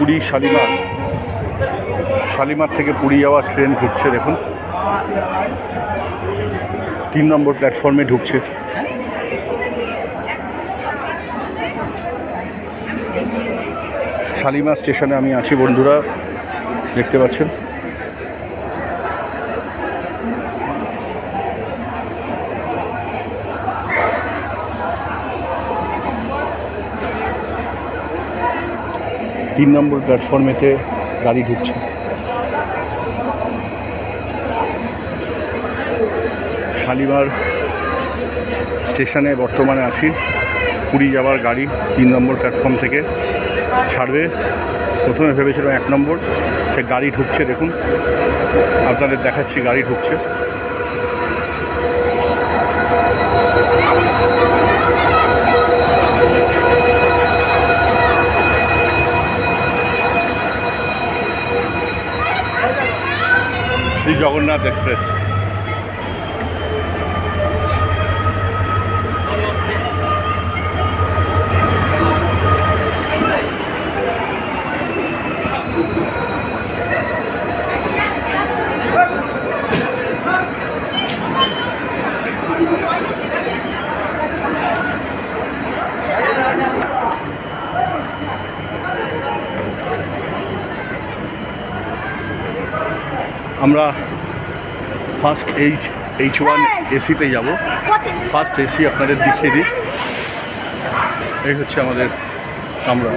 পুরী শালিমার। শালিমার থেকে পুরী যাওয়ার ট্রেন ঢুকছে দেখুন। তিন নম্বর প্ল্যাটফর্মে ঢুকছে। শালিমার স্টেশনে আমি আছি, বন্ধুরা, দেখতে পাচ্ছেন? তিন নম্বর প্ল্যাটফর্মেতে গাড়ি ঢুকছে। শালিমার স্টেশনে বর্তমানে আছি পুরী যাওয়ার গাড়ি তিন নম্বর প্ল্যাটফর্ম থেকে ছাড়বে। প্রথমে ভেবেছিলাম এক নম্বর, সে গাড়ি ঢুকছে, দেখুন। আপনাদের দেখাচ্ছি, গাড়ি ঢুকছে। শ্রী জগন্নাথ এক্সপ্রেস। আমরা ফার্স্ট এইচ এইচ ওয়ান এসিতে যাব। ফার্স্ট এসি আপনাদের দেখিয়ে দিই। এই হচ্ছে আমাদের কামরা।